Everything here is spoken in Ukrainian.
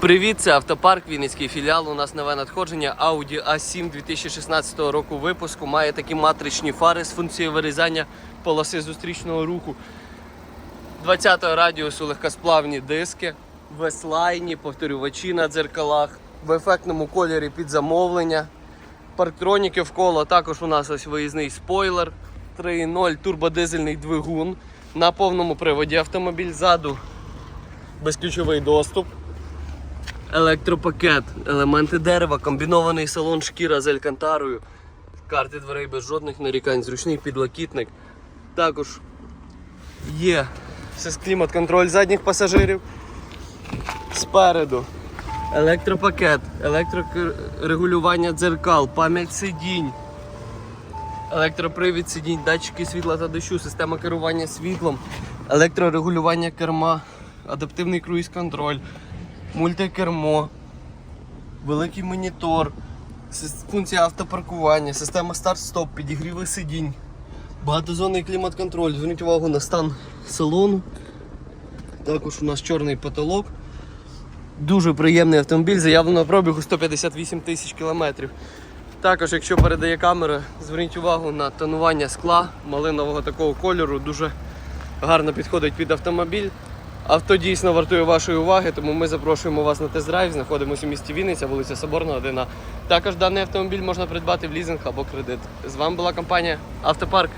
Привіт, це автопарк Вінницький філіал. У нас нове надходження Audi A7 2016 року випуску. Має такі матричні фари з функцією вирізання полоси зустрічного руху. 20-го радіусу легкосплавні диски, веслайні, повторювачі на дзеркалах, в ефектному кольорі під замовлення. Парктроніки вколо. Також у нас ось виїзний спойлер 3.0 турбодизельний двигун. На повному приводі автомобіль ззаду безключовий доступ. Електропакет, елементи дерева, комбінований салон шкіра з алькантарою, карти дверей без жодних нарікань, зручний підлокітник. Також є клімат-контроль задніх пасажирів. Спереду електропакет, електрорегулювання дзеркал, пам'ять сидінь, електропривід сидінь, датчики світла та дощу, система керування світлом, електрорегулювання керма, адаптивний круїз-контроль, мультикермо, великий монітор, функція автопаркування, система старт-стоп, підігріви сидінь, багатозонний клімат-контроль. Зверніть увагу на стан салону. Також у нас чорний потолок. Дуже приємний автомобіль, заявлено пробігу 158 тисяч кілометрів. Також, якщо передає камера, зверніть увагу на тонування скла малинового такого кольору, дуже гарно підходить під автомобіль. Авто дійсно вартує вашої уваги, тому ми запрошуємо вас на тест-драйв. Знаходимося у місті Вінниця, вулиця Соборна, 1 Також даний автомобіль можна придбати в лізинг або кредит. З вами була компанія Автопарк.